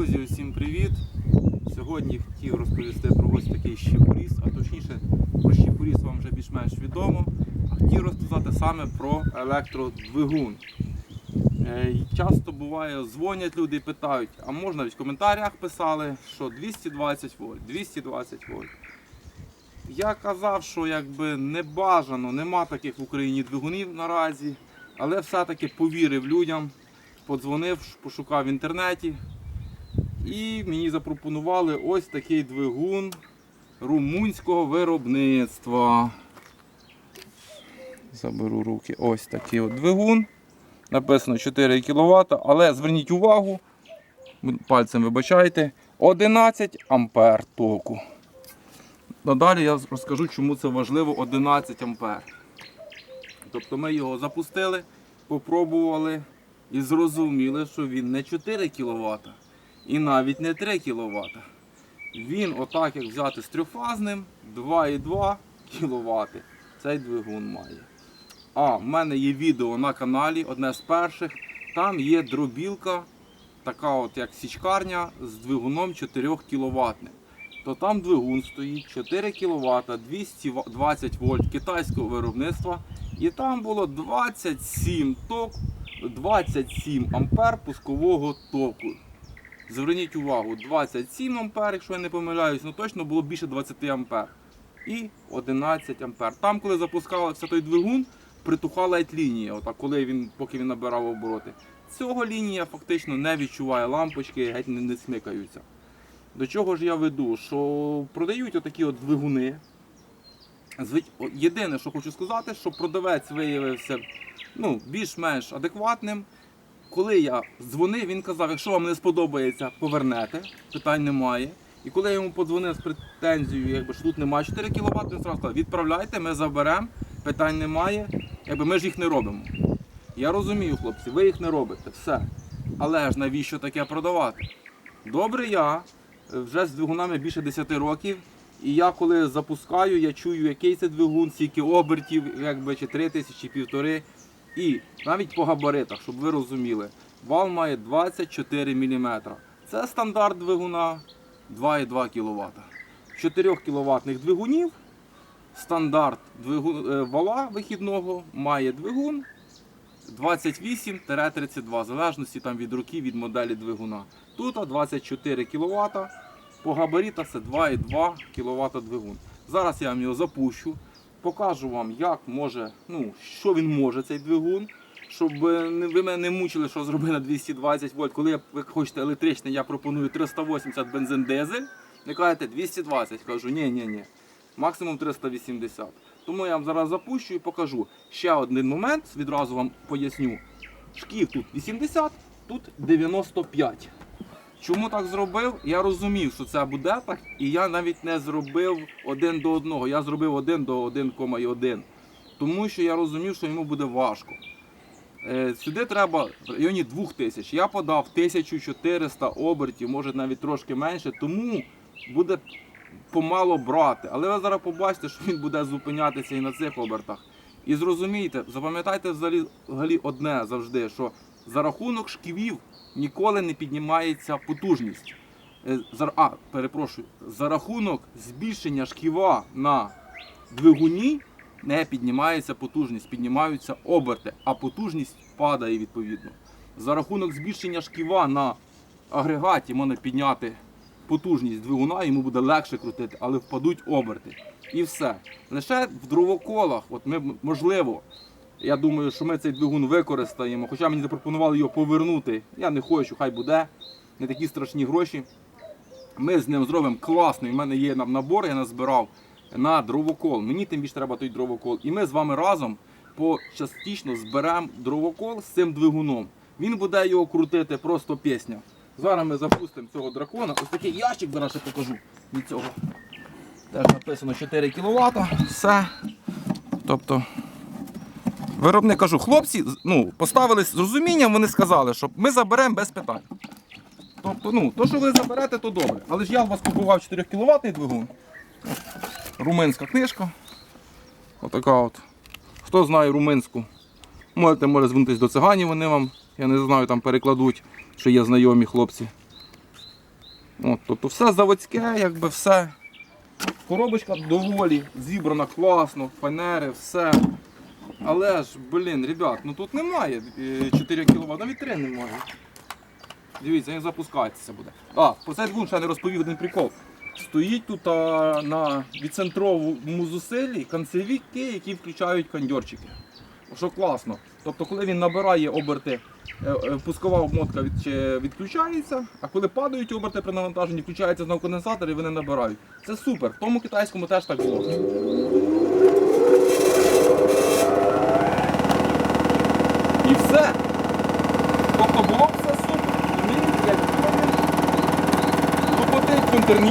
Друзі, усім привіт! Сьогодні хотів розповісти про ось такий щепоріз, а точніше про щепоріз вам вже більш-менш відомо. А хотів розказати саме про електродвигун. Е, Часто буває, дзвонять люди і питають, а можна в коментарях писали, що 220 вольт, 220 вольт. Я казав, що якби не бажано, нема таких в Україні двигунів наразі, але все-таки повірив людям, подзвонив, пошукав в інтернеті. І мені запропонували ось такий двигун румунського виробництва. Заберу руки. Ось такий от двигун. Написано 4 кВт, але зверніть увагу, пальцем вибачайте, 11 ампер току. Надалі я розкажу, чому це важливо 11 ампер. Тобто ми його запустили, попробували і зрозуміли, що він не 4 кВт і навіть не 3 кВт. Він, отак як взяти з трьохфазним, 2,2 кВт цей двигун має. А в мене є відео на каналі, одне з перших. Там є дробілка, така от як січкарня з двигуном 4 кВт. То там двигун стоїть 4 кВт, 220 вольт китайського виробництва. І там було 27 ток, 27 ампер пускового току. Зверніть увагу, 27 ампер, якщо я не помиляюсь, ну точно було більше 20 ампер. І 11 ампер. Там, коли запускався той двигун, притухала лінія, отак, коли він, поки він набирав обороти. Цього лінія фактично не відчуває лампочки, геть не, не смикаються. До чого ж я веду? Що продають отакі от двигуни. Єдине, що хочу сказати, що продавець виявився ну, більш-менш адекватним. Коли я дзвонив, він казав, якщо вам не сподобається, повернете, питань немає. І коли я йому подзвонив з претензією, якби, що тут немає 4 кВт, він сказав, відправляйте, ми заберемо, питань немає, якби ми ж їх не робимо. Я розумію, хлопці, ви їх не робите, все. Але ж навіщо таке продавати? Добре, я е, вже з двигунами більше 10 років. І я коли запускаю, я чую, який це двигун, скільки обертів, якби чи 3 тисячі, чи півтори. І навіть по габаритах, щоб ви розуміли, вал має 24 мм. Це стандарт двигуна 2,2 кВт. 4 кВт двигунів, стандарт двигун, е, вала вихідного має двигун 28-32, в залежності там від руки, від моделі двигуна. Тут 24 кВт, по габаритах це 2,2 кВт двигун. Зараз я вам його запущу, покажу вам, як може, ну, що він може, цей двигун. Щоб е, ви мене не мучили, що зробили на 220 вольт. Коли ви хочете електричний, я пропоную 380 бензин дизель. Ви кажете 220. Кажу, ні, ні, ні. Максимум 380. Тому я вам зараз запущу і покажу. Ще один момент, відразу вам поясню. Шків тут 80, тут 95. Чому так зробив? Я розумів, що це буде так, і я навіть не зробив один до одного. Я зробив один до 1,1. Тому що я розумів, що йому буде важко. Е, Сюди треба в районі 2000. Я подав 1400 обертів, може навіть трошки менше, тому буде помало брати. Але ви зараз побачите, що він буде зупинятися і на цих обертах. І зрозумійте, запам'ятайте взагалі одне завжди, що за рахунок шківів ніколи не піднімається потужність. Е, А, перепрошую, за рахунок збільшення шківа на двигуні не піднімається потужність, піднімаються оберти, а потужність падає відповідно. За рахунок збільшення шківа на агрегаті можна підняти потужність двигуна, йому буде легше крутити, але впадуть оберти. І все. Лише в дровоколах, от ми можливо, я думаю, що ми цей двигун використаємо, хоча мені запропонували його повернути. Я не хочу, хай буде. Не такі страшні гроші. Ми з ним зробимо класний. У мене є набор, я назбирав на дровокол. Мені тим більше треба той дровокол. І ми з вами разом почастично зберемо дровокол з цим двигуном. Він буде його крутити просто пісня. Зараз ми запустимо цього дракона. Ось такий ящик зараз я покажу від цього. Теж написано 4 кВт. Все. Тобто. Виробник кажу, хлопці ну, поставили з розумінням, вони сказали, що ми заберемо без питань. Тобто, ну, то, що ви заберете, то добре. Але ж я у вас купував 4 кВт двигун. Румунська книжка. Отака от. Хто знає румунську, можете може звернутися до циганів, вони вам, я не знаю, там перекладуть, що є знайомі хлопці. От, тобто все заводське, якби все. Коробочка доволі зібрана класно, фанери, все. Але ж, блін, ребят, ну тут немає е, 4 кВт, навіть 3 немає. Дивіться, він запускається буде. А, про цей двигун ще не розповів один прикол. Стоїть тут а, на відцентровому зусиллі канцевики, які включають кондьорчики. Що класно. Тобто, коли він набирає оберти, е, е, пускова обмотка від, відключається, а коли падають оберти при навантаженні, включається знову конденсатор і вони набирають. Це супер. В тому китайському теж так було. І все. Тобто було б все супер. Розумієте, як Там.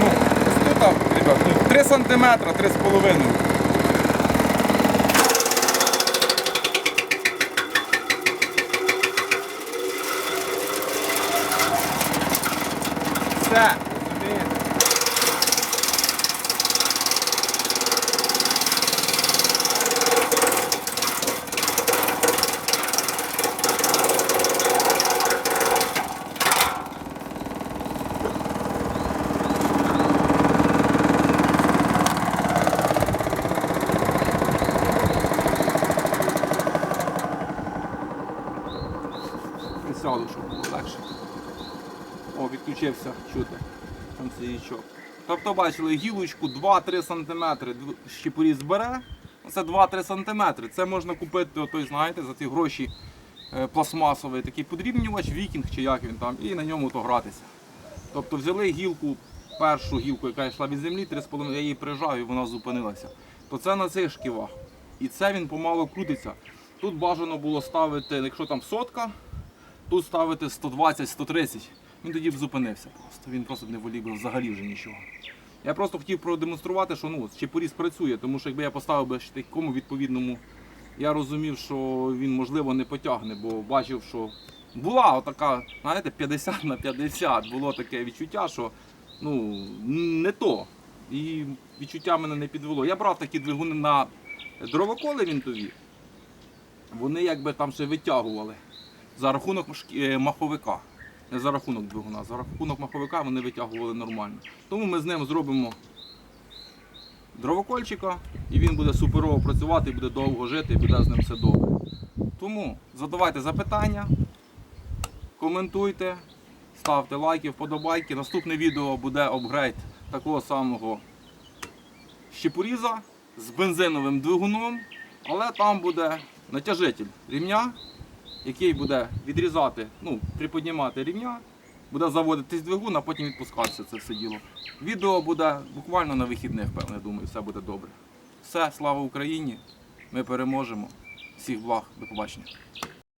Ну, ось ребят, ну, 3 сантиметра, 3,5. Все, розумієте? Присяду, щоб було легше. О, чути. Там сиячок. Тобто бачили гілочку 2-3 см щепоріз збере. Це 2-3 см. Це можна купити, отой, знаєте, за ті гроші е, пластмасовий такий подрібнювач, вікінг чи як він там, і на ньому то гратися. Тобто взяли гілку, першу гілку, яка йшла від землі, 3,5, я її прижав і вона зупинилася. То це на цих шківах. І це він помало крутиться. Тут бажано було ставити, якщо там сотка, тут ставити 120-130. Він тоді б зупинився просто. Він просто б не волів би взагалі вже нічого. Я просто хотів продемонструвати, що ну, Чепуріс працює, тому що якби я поставив би ще такому відповідному, я розумів, що він можливо не потягне, бо бачив, що була отака, знаєте, 50 на 50. Було таке відчуття, що ну, не то. І відчуття мене не підвело. Я брав такі двигуни на дровоколи вінтові. Вони якби там ще витягували за рахунок е, маховика. Не за рахунок двигуна, за рахунок маховика вони витягували нормально. Тому ми з ним зробимо дровокольчика, і він буде суперово працювати, буде довго жити, і буде з ним все добре. Тому задавайте запитання, коментуйте, ставте лайки, вподобайки. Наступне відео буде апгрейд такого самого щепоріза з бензиновим двигуном, але там буде натяжитель рівня який буде відрізати, ну, приподнімати рівня, буде заводитись двигун, а потім відпускатися це все діло. Відео буде буквально на вихідних, певне, думаю, все буде добре. Все, слава Україні! Ми переможемо. Всіх благ, до побачення.